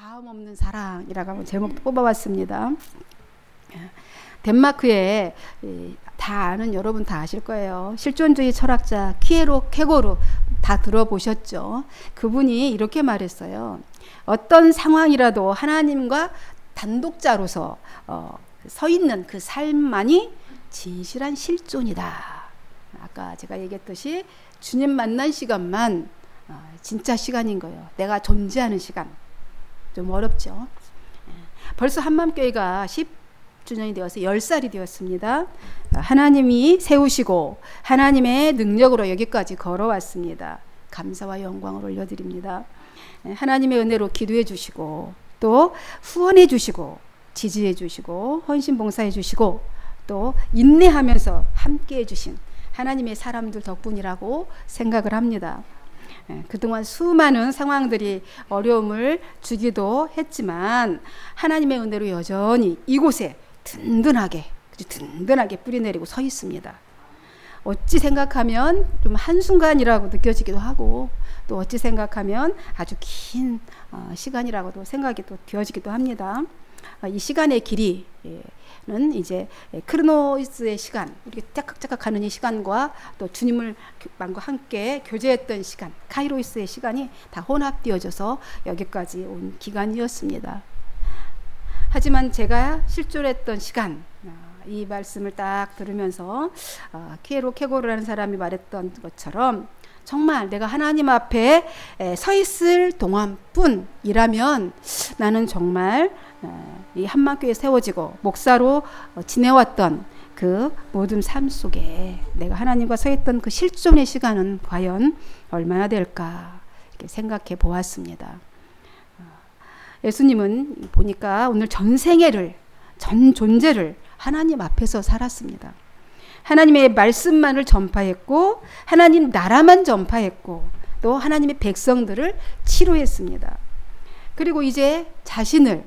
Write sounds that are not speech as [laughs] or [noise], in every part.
다음 없는 사랑이라고 한번 제목 뽑아봤습니다. 덴마크에 다 아는 여러분 다 아실 거예요. 실존주의 철학자 키에로 케고르 다 들어보셨죠? 그분이 이렇게 말했어요. 어떤 상황이라도 하나님과 단독자로서 어, 서 있는 그 삶만이 진실한 실존이다. 아까 제가 얘기했듯이 주님 만난 시간만 어, 진짜 시간인 거예요. 내가 존재하는 시간. 좀 어렵죠. 예. 벌써 한맘교회가 10주년이 되어서 10살이 되었습니다. 하나님이 세우시고 하나님의 능력으로 여기까지 걸어왔습니다. 감사와 영광을 올려드립니다. 예, 하나님의 은혜로 기도해 주시고 또 후원해 주시고 지지해 주시고 헌신 봉사해 주시고 또 인내하면서 함께 해 주신 하나님의 사람들 덕분이라고 생각을 합니다. 예, 그동안 수많은 상황들이 어려움을 주기도 했지만 하나님의 은혜로 여전히 이곳에 든든하게 든든하게 뿌리내리고 서 있습니다. 어찌 생각하면 좀 한순간이라고 느껴지기도 하고 또 어찌 생각하면 아주 긴 어, 시간이라고도 생각이 또 되어지기도 합니다. 어, 이 시간의 길이 예, 는 이제 크로노스의 시간, 이렇게 짝깍짝깍 하는 이 시간과 또 주님을 만과 함께 교제했던 시간, 카이로스의 시간이 다 혼합되어져서 여기까지 온 기간이었습니다. 하지만 제가 실존했던 시간, 아, 이 말씀을 딱 들으면서 어, 키에로 케고르라는 사람이 말했던 것처럼 정말 내가 하나님 앞에 서 있을 동안뿐이라면 나는 정말 이 한만교에 세워지고 목사로 어, 지내왔던 그 모든 삶 속에 내가 하나님과 서 있던 그 실존의 시간은 과연 얼마나 될까 생각해 보았습니다. 어, 예수님은 보니까 오늘 전 생애를 전 존재를 하나님 앞에서 살았습니다. 하나님의 말씀만을 전파했고 하나님 나라만 전파했고 또 하나님의 백성들을 치료했습니다. 그리고 이제 자신을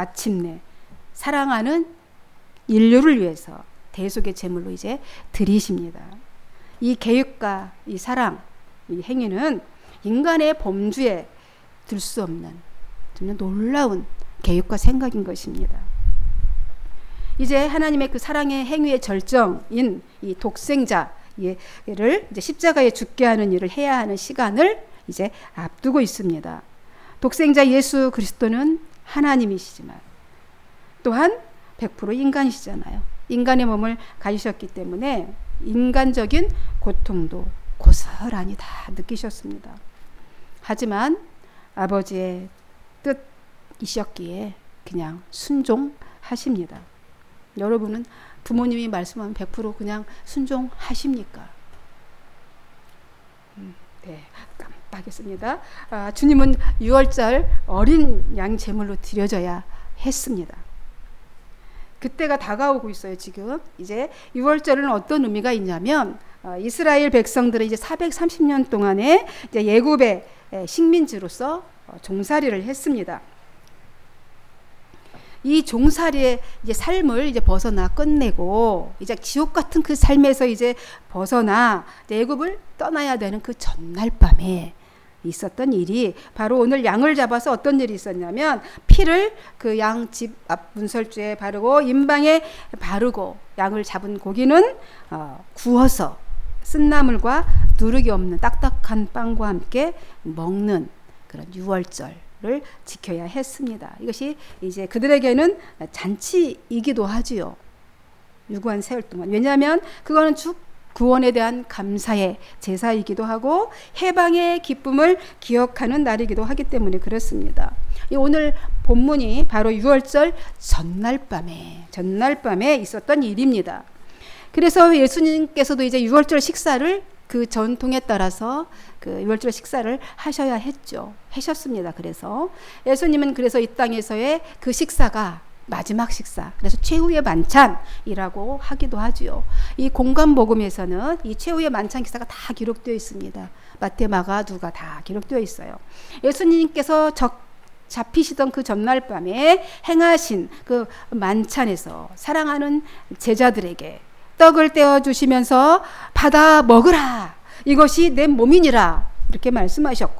마침내 사랑하는 인류를 위해서 대속의 제물로 이제 드리십니다. 이 계획과 이 사랑, 이 행위는 인간의 범주에 들 수 없는 정말 놀라운 계획과 생각인 것입니다. 이제 하나님의 그 사랑의 행위의 절정인 이 독생자를 이제 십자가에 죽게 하는 일을 해야 하는 시간을 이제 앞두고 있습니다. 독생자 예수 그리스도는 하나님이시지만 또한 100% 인간이시잖아요. 인간의 몸을 가지셨기 때문에 인간적인 고통도 고스란히 다 느끼셨습니다. 하지만 아버지의 뜻이셨기에 그냥 순종하십니다. 여러분은 부모님이 말씀하면 100% 그냥 순종하십니까? 음, 네, 깜빡했습니다. 아, 주님은 6월절 어린 양 제물로 드려져야 했습니다. 그때가 다가오고 있어요, 지금. 이제 6월절은 어떤 의미가 있냐면, 어, 이스라엘 백성들은 이제 430년 동안에 이제 예굽의 식민지로서 어, 종살이를 했습니다. 이 종살이의 이제 삶을 이제 벗어나 끝내고 이제 지옥 같은 그 삶에서 이제 벗어나 애굽을 떠나야 되는 그 전날 밤에 있었던 일이 바로 오늘 양을 잡아서 어떤 일이 있었냐면 피를 그 양 집 앞 문설주에 바르고 임방에 바르고 양을 잡은 고기는 어, 구워서 쓴나물과 누르기 없는 딱딱한 빵과 함께 먹는 그런 유월절 를 지켜야 했습니다. 이것이 이제 그들에게는 잔치이기도 하지요. 유구한 세월 동안. 왜냐하면 그거는 주 구원에 대한 감사의 제사이기도 하고 해방의 기쁨을 기억하는 날이기도 하기 때문에 그렇습니다. 오늘 본문이 바로 6월절 전날 밤에 전날 밤에 있었던 일입니다. 그래서 예수님께서도 이제 6월절 식사를 그 전통에 따라서 그 유월절 식사를 하셔야 했죠. 하셨습니다. 그래서 예수님은 그래서 이 땅에서의 그 식사가 마지막 식사. 그래서 최후의 만찬이라고 하기도 하지요. 이 공간 복음에서는 이 최후의 만찬 기사가 다 기록되어 있습니다. 마태, 마가, 누가 다 기록되어 있어요. 예수님께서 적 잡히시던 그 전날 밤에 행하신 그 만찬에서 사랑하는 제자들에게 떡을 떼어 주시면서 받아 먹으라. 이것이 내 몸이니라. 이렇게 말씀하셨고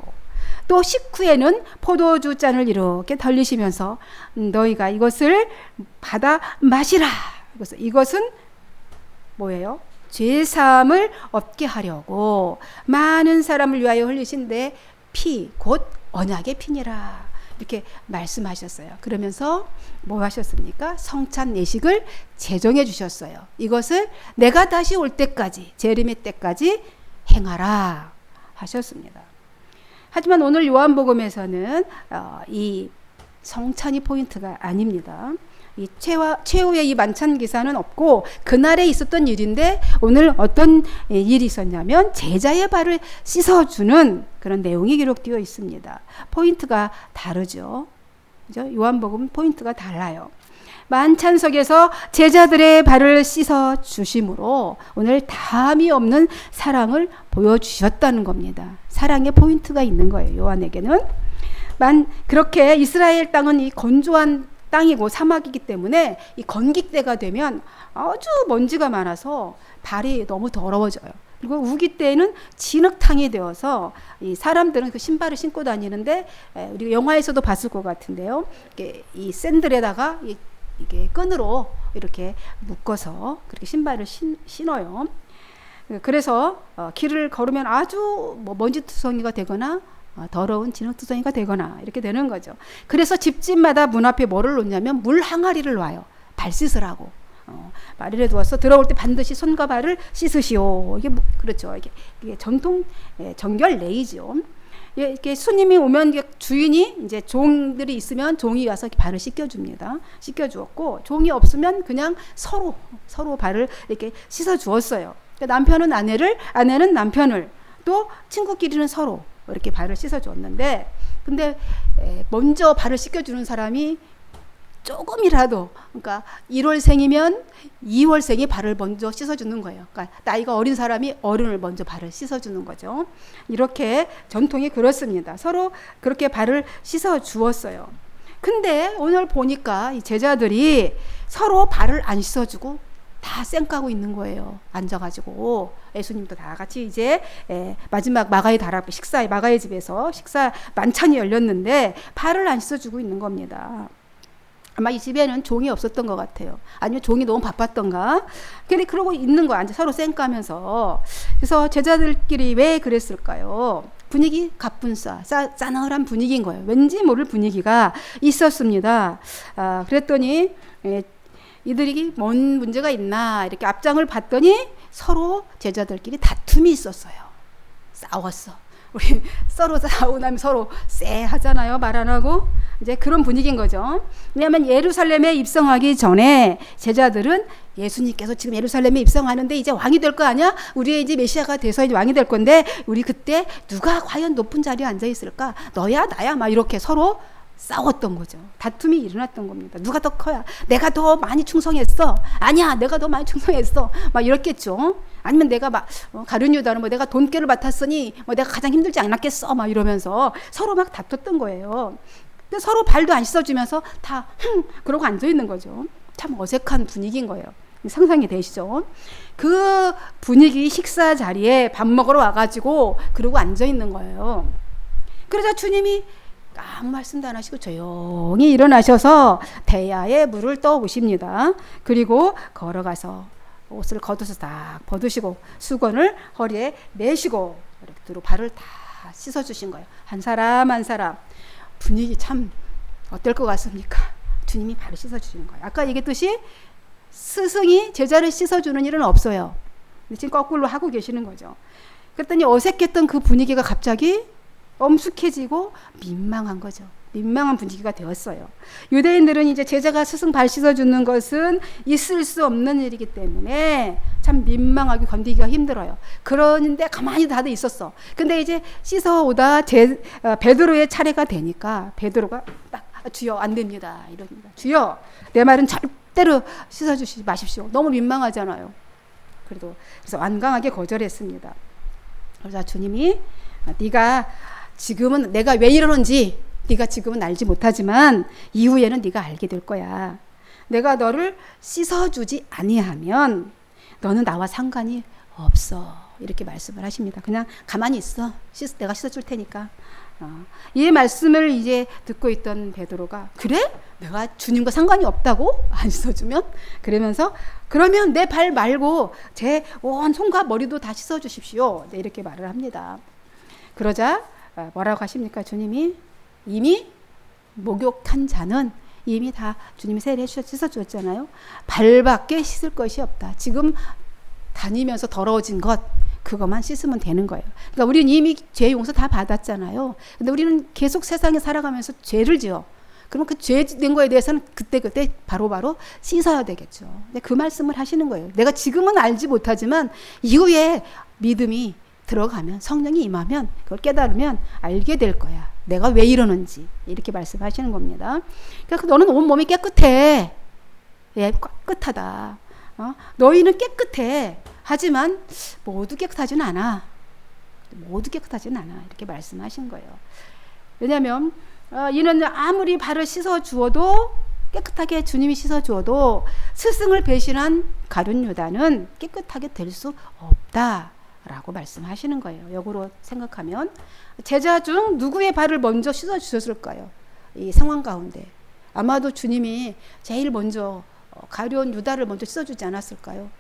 또 식후에는 포도주 잔을 이렇게 덜리시면서 음, 너희가 이것을 받아 마시라. 이것은 뭐예요? 죄 사함을 얻게 하려고 많은 사람을 위하여 흘리신데 피곧 언약의 피니라. 이렇게 말씀하셨어요. 그러면서 뭐 하셨습니까? 성찬 예식을 제정해 주셨어요. 이것을 내가 다시 올 때까지 재림의 때까지 행하라 하셨습니다. 하지만 오늘 요한복음에서는 어, 이 성찬이 포인트가 아닙니다. 이 최와, 최후의 이 만찬 기사는 없고 그날에 있었던 일인데 오늘 어떤 일이 있었냐면 제자의 발을 씻어주는 그런 내용이 기록되어 있습니다. 포인트가 다르죠. 요한복음 포인트가 달라요. 만찬석에서 제자들의 발을 씻어 주심으로 오늘 다함이 없는 사랑을 보여주셨다는 겁니다. 사랑의 포인트가 있는 거예요. 요한에게는. 만 그렇게 이스라엘 땅은 이 건조한 땅이고 사막이기 때문에 이 건기 때가 되면 아주 먼지가 많아서 발이 너무 더러워져요. 그리고 우기 때에는 진흙탕이 되어서 이 사람들은 그 신발을 신고 다니는데 우리가 영화에서도 봤을 것 같은데요. 이 샌들에다가 이 이게 끈으로 이렇게 묶어서 그렇게 신발을 신, 신어요. 그래서 어, 길을 걸으면 아주 뭐 먼지투성이가 되거나 어, 더러운 진흙투성이가 되거나 이렇게 되는 거죠. 그래서 집집마다 문 앞에 뭐를 놓냐면 물 항아리를 놔요. 발 씻으라고. 어, 마리에 두어서 들어올 때 반드시 손과 발을 씻으시오. 이게 뭐, 그렇죠. 이게, 이게 전통 예, 정결 레이죠. 예, 이렇게 손님이 오면 주인이 이제 종들이 있으면 종이 와서 발을 씻겨줍니다. 씻겨주었고 종이 없으면 그냥 서로 서로 발을 이렇게 씻어 주었어요. 그러니까 남편은 아내를 아내는 남편을 또 친구끼리는 서로 이렇게 발을 씻어 줬는데 근데 먼저 발을 씻겨주는 사람이 조금이라도 그러니까 1월생이면 2월생이 발을 먼저 씻어주는 거예요. 그러니까 나이가 어린 사람이 어른을 먼저 발을 씻어주는 거죠. 이렇게 전통이 그렇습니다. 서로 그렇게 발을 씻어 주었어요. 근데 오늘 보니까 이 제자들이 서로 발을 안 씻어주고 다 쌩까고 있는 거예요. 앉아가지고 예수님도 다 같이 이제 마지막 마가의 다락 식사 마가의 집에서 식사 만찬이 열렸는데 발을 안 씻어주고 있는 겁니다. 아마 이 집에는 종이 없었던 것 같아요. 아니면 종이 너무 바빴던가. 근데 그러고 있는 거 앉아 서로 쌩까면서. 그래서 제자들끼리 왜 그랬을까요? 분위기 가뿐싸, 싸, 싸늘한 분위기인 거예요. 왠지 모를 분위기가 있었습니다. 아, 그랬더니, 예, 이들이 뭔 문제가 있나, 이렇게 앞장을 봤더니 서로 제자들끼리 다툼이 있었어요. 싸웠어. 우리 [laughs] 서로 싸우고 나면 서로 쎄 하잖아요. 말 안 하고. 이제 그런 분위기인 거죠. 왜냐하면 예루살렘에 입성하기 전에 제자들은 예수님께서 지금 예루살렘에 입성하는데 이제 왕이 될 거 아니야? 우리의 이제 메시아가 돼서 이제 왕이 될 건데 우리 그때 누가 과연 높은 자리에 앉아 있을까? 너야 나야 막 이렇게 서로 싸웠던 거죠. 다툼이 일어났던 겁니다. 누가 더 커야? 내가 더 많이 충성했어. 아니야, 내가 더 많이 충성했어. 막 이렇겠죠. 아니면 내가 막 어, 가룟 유다는 뭐 내가 돈깨를 맡았으니 뭐 내가 가장 힘들지 않았겠어. 막 이러면서 서로 막 다퉜던 거예요. 근데 서로 발도 안 씻어주면서 다 흥, 그러고 앉아 있는 거죠. 참 어색한 분위기인 거예요. 상상이 되시죠? 그 분위기 식사 자리에 밥 먹으러 와가지고 그러고 앉아 있는 거예요. 그러자 주님이 아무 말씀도 안 하시고 조용히 일어나셔서 대야에 물을 떠 보십니다. 그리고 걸어가서 옷을 걷어서 딱 벗으시고 수건을 허리에 매시고 이렇게 들어 발을 다 씻어 주신 거예요. 한 사람 한 사람 분위기 참 어떨 것 같습니까? 주님이 바로 씻어주시는 거예요. 아까 얘기했듯이 스승이 제자를 씻어주는 일은 없어요. 지금 거꾸로 하고 계시는 거죠. 그랬더니 어색했던 그 분위기가 갑자기 엄숙해지고 민망한 거죠. 민망한 분위기가 되었어요. 유대인들은 이제 제자가 스승 발 씻어주는 것은 있을 수 없는 일이기 때문에 참 민망하게 건디기가 힘들어요. 그러는데 가만히 다들 있었어. 근데 이제 씻어오다 제, 어, 베드로의 차례가 되니까 베드로가 딱 아, 주여 안 됩니다. 이럽니다. 주여 내 말은 절대로 씻어주시지 마십시오. 너무 민망하잖아요. 그래도 그래서 완강하게 거절했습니다. 그러자 주님이 아, 네가 지금은 내가 왜 이러는지 네가 지금은 알지 못하지만 이후에는 네가 알게 될 거야. 내가 너를 씻어주지 아니하면 너는 나와 상관이 없어. 이렇게 말씀을 하십니다. 그냥 가만히 있어. 씻, 내가 씻어줄 테니까. 어, 이 말씀을 이제 듣고 있던 베드로가 그래? 내가 주님과 상관이 없다고 안 씻어주면 그러면서 그러면 내 발 말고 제 온 손과 머리도 다 씻어주십시오. 네, 이렇게 말을 합니다. 그러자 어, 뭐라고 하십니까? 주님이 이미 목욕한 자는 이미 다 주님이 세례 씻어 주었잖아요. 발밖에 씻을 것이 없다. 지금 다니면서 더러워진 것 그것만 씻으면 되는 거예요. 그러니까 우리는 이미 죄 용서 다 받았잖아요. 근데 우리는 계속 세상에 살아가면서 죄를 지어. 그러면 그 죄 된 거에 대해서는 그때그때 바로바로 씻어야 되겠죠. 근데 그 말씀을 하시는 거예요. 내가 지금은 알지 못하지만 이후에 믿음이 들어가면 성령이 임하면 그걸 깨달으면 알게 될 거야. 내가 왜 이러는지 이렇게 말씀하시는 겁니다. 그러니까 너는 온 몸이 깨끗해. 예, 깨끗하다. 어? 너희는 깨끗해. 하지만 모두 깨끗하지는 않아. 모두 깨끗하지는 않아. 이렇게 말씀하신 거예요. 왜냐하면 어, 이는 아무리 발을 씻어 주어도 깨끗하게 주님이 씻어 주어도 스승을 배신한 가룟 유다는 깨끗하게 될 수 없다 라고 말씀하시는 거예요. 역으로 생각하면 제자 중 누구의 발을 먼저 씻어 주셨을까요? 이 상황 가운데 아마도 주님이 제일 먼저 어, 가룟 유다를 먼저 씻어 주지 않았을까요?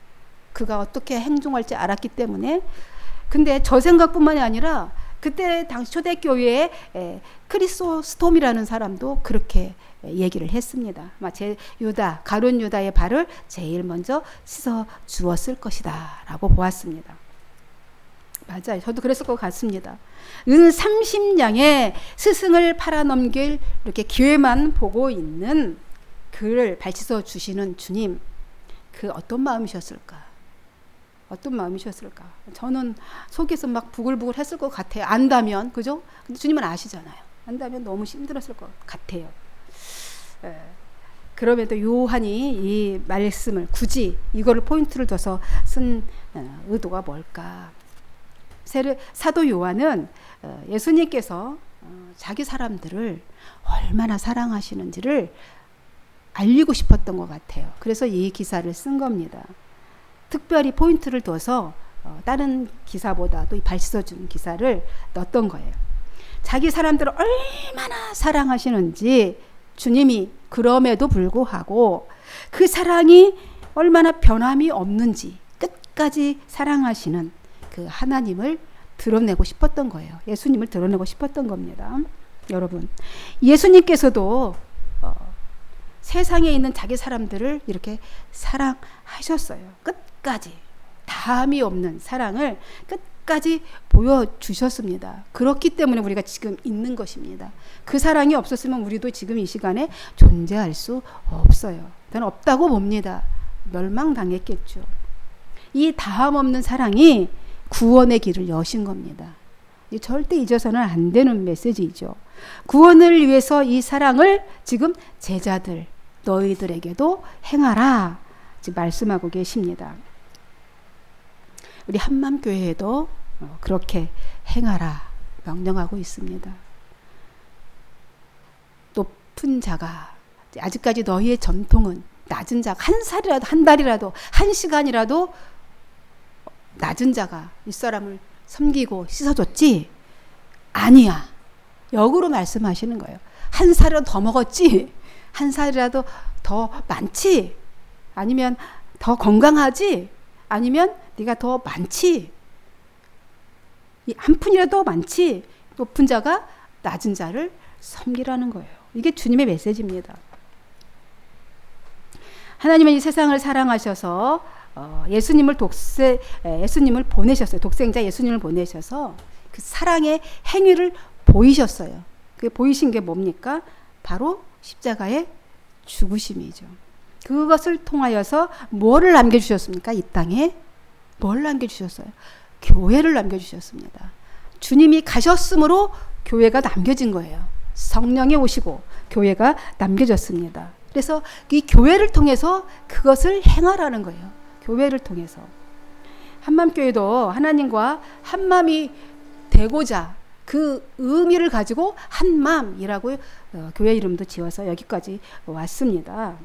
그가 어떻게 행동할지 알았기 때문에 근데 저 생각뿐만이 아니라 그때 당시 초대교회의 크리소스톰이라는 사람도 그렇게 얘기를 했습니다. 제 유다 가룟 유다의 발을 제일 먼저 씻어 주었을 것이다라고 보았습니다. 맞아요. 저도 그랬을 것 같습니다. 은 30냥의 스승을 팔아넘길 이렇게 기회만 보고 있는 그를 발치서 주시는 주님, 그 어떤 마음이셨을까? 어떤 마음이셨을까? 저는 속에서 막 부글부글 했을 것 같아요. 안다면, 그죠? 근데 주님은 아시잖아요. 안다면 너무 힘들었을 것 같아요. 예. 그럼에도 요한이 이 말씀을 굳이 이거를 포인트를 둬서 쓴 어, 의도가 뭘까? 사도 요한은 어, 예수님께서 어, 자기 사람들을 얼마나 사랑하시는지를 알리고 싶었던 것 같아요. 그래서 이 기사를 쓴 겁니다. 특별히 포인트를 둬서 어, 다른 기사보다도 이 발씻어준 기사를 넣었던 거예요. 자기 사람들을 얼마나 사랑하시는지 주님이 그럼에도 불구하고 그 사랑이 얼마나 변함이 없는지 끝까지 사랑하시는 그 하나님을 드러내고 싶었던 거예요. 예수님을 드러내고 싶었던 겁니다. 여러분, 예수님께서도 어, 세상에 있는 자기 사람들을 이렇게 사랑하셨어요. 끝까지. 다함이 없는 사랑을 끝까지 보여주셨습니다. 그렇기 때문에 우리가 지금 있는 것입니다. 그 사랑이 없었으면 우리도 지금 이 시간에 존재할 수 없어요. 저는 없다고 봅니다. 멸망당했겠죠. 이 다함 없는 사랑이 구원의 길을 여신 겁니다. 절대 잊어서는 안 되는 메시지죠. 구원을 위해서 이 사랑을 지금 제자들, 너희들에게도 행하라. 말씀하고 계십니다. 우리 한맘교회에도 어, 그렇게 행하라. 명령하고 있습니다. 높은 자가, 아직까지 너희의 전통은 낮은 자, 한 살이라도, 한 달이라도, 한 시간이라도 낮은 자가 이 사람을 섬기고 씻어줬지? 아니야. 역으로 말씀하시는 거예요. 한 살이라도 더 먹었지? 한 살이라도 더 많지? 아니면 더 건강하지? 아니면 네가 더 많지? 한 푼이라도 많지? 높은 자가 낮은 자를 섬기라는 거예요. 이게 주님의 메시지입니다. 하나님은 이 세상을 사랑하셔서 어, 예수님을 독세 예수님을 보내셨어요. 독생자 예수님을 보내셔서 그 사랑의 행위를 보이셨어요. 그 보이신 게 뭡니까? 바로 십자가의 죽으심이죠. 그것을 통하여서 뭐를 남겨주셨습니까? 이 땅에 뭘 남겨주셨어요? 교회를 남겨주셨습니다. 주님이 가셨으므로 교회가 남겨진 거예요. 성령이 오시고 교회가 남겨졌습니다. 그래서 이 교회를 통해서 그것을 행하라는 거예요. 교회를 통해서. 한맘교회도 하나님과 한맘이 되고자 그 의미를 가지고 한맘이라고 어, 교회 이름도 지어서 여기까지 왔습니다.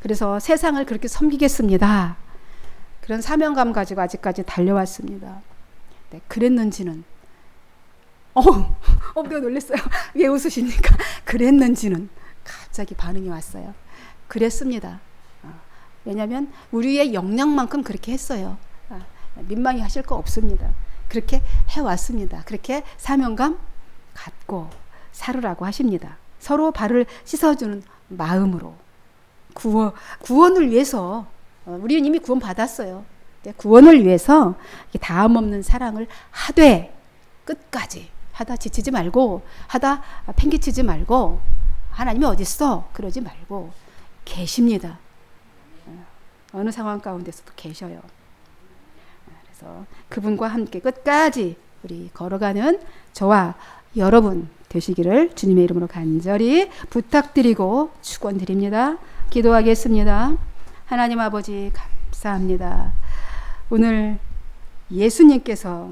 그래서 세상을 그렇게 섬기겠습니다. 그런 사명감 가지고 아직까지 달려왔습니다. 네, 그랬는지는 어, [laughs] 어, 내가 놀랐어요. [laughs] 왜 웃으십니까? [laughs] 그랬는지는 갑자기 반응이 왔어요. 그랬습니다. 어, 왜냐하면 우리의 역량만큼 그렇게 했어요. 아, 민망해 하실 거 없습니다. 그렇게 해왔습니다. 그렇게 사명감 갖고 살으라고 하십니다. 서로 발을 씻어주는 마음으로 구원, 구원을 위해서 어, 우리는 이미 구원 받았어요. 네, 구원을 위해서 다음 없는 사랑을 하되 끝까지 하다 지치지 말고 하다 팽개치지 말고 하나님이 어디 있어 그러지 말고 계십니다. 어, 어느 상황 가운데서도 계셔요. 그래서 그분과 함께 끝까지 우리 걸어가는 저와 여러분 되시기를 주님의 이름으로 간절히 부탁드리고 축원드립니다. 기도하겠습니다. 하나님 아버지 감사합니다. 오늘 예수님께서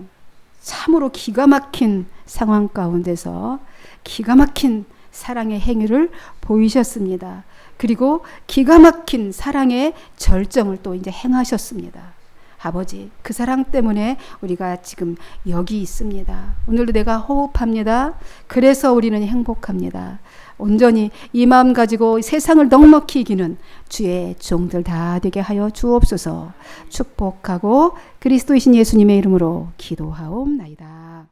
참으로 기가 막힌 상황 가운데서 기가 막힌 사랑의 행위를 보이셨습니다. 그리고 기가 막힌 사랑의 절정을 또 이제 행하셨습니다. 아버지, 그 사랑 때문에 우리가 지금 여기 있습니다. 오늘도 내가 호흡합니다. 그래서 우리는 행복합니다. 온전히 이 마음 가지고 세상을 넉넉히 이기는 주의 종들 다 되게 하여 주옵소서 축복하고 그리스도이신 예수님의 이름으로 기도하옵나이다.